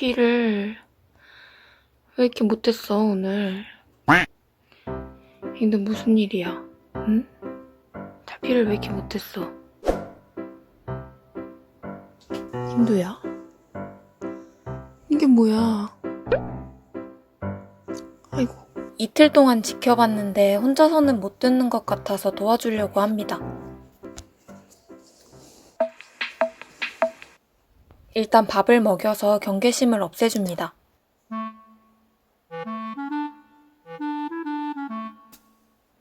탈피를 왜 이렇게 못했어 오늘? 근데 무슨 일이야? 응? 탈피를 왜 이렇게 못했어? 인도야? 이게 뭐야? 아이고. 이틀 동안 지켜봤는데 혼자서는 못 듣는 것 같아서 도와주려고 합니다. 일단 밥을 먹여서 경계심을 없애줍니다.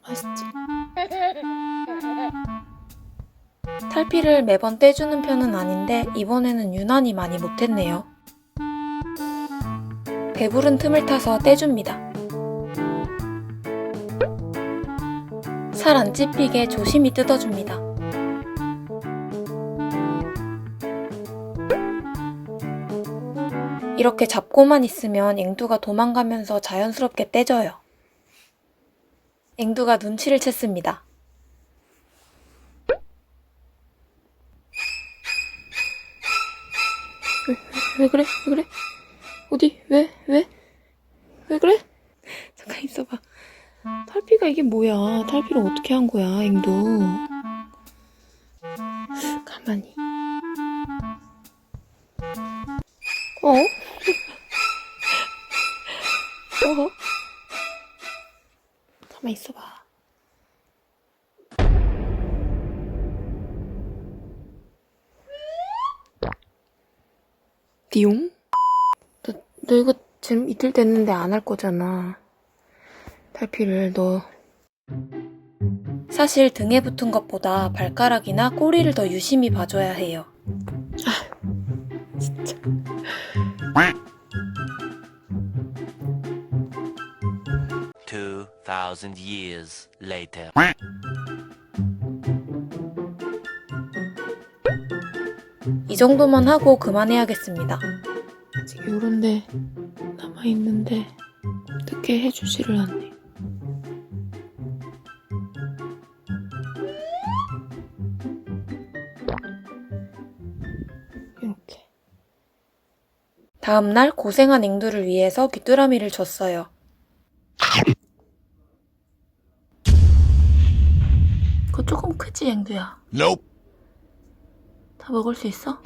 맛있지? 탈피를 매번 떼주는 편은 아닌데 이번에는 유난히 많이 못했네요. 배부른 틈을 타서 떼줍니다. 살 안 찝히게 조심히 뜯어줍니다. 이렇게 잡고만 있으면 앵두가 도망가면서 자연스럽게 떼져요. 앵두가 눈치를 챘습니다. 왜, 왜, 왜 그래? 왜 그래? 어디? 왜? 왜? 왜 그래? 잠깐 있어봐. 탈피가 이게 뭐야? 탈피를 어떻게 한 거야, 앵두? 가만히. 어? 어? 가만 있어봐. 띠용? 너, 너 이거 지금 이틀 됐는데 안 할 거잖아. 탈피를 너. 사실 등에 붙은 것보다 발가락이나 꼬리를 더 유심히 봐줘야 해요. 아, 진짜. Two thousand years later. 이 정도만 하고 그만해야겠습니다. 아직 요런데 남아있는데 어떻게 해주지를 않네. 이렇게. 다음날 고생한 앵두를 위해서 귀뚜라미를 줬어요. 그거 조금 크지, 앵두야? Nope. 다 먹을 수 있어?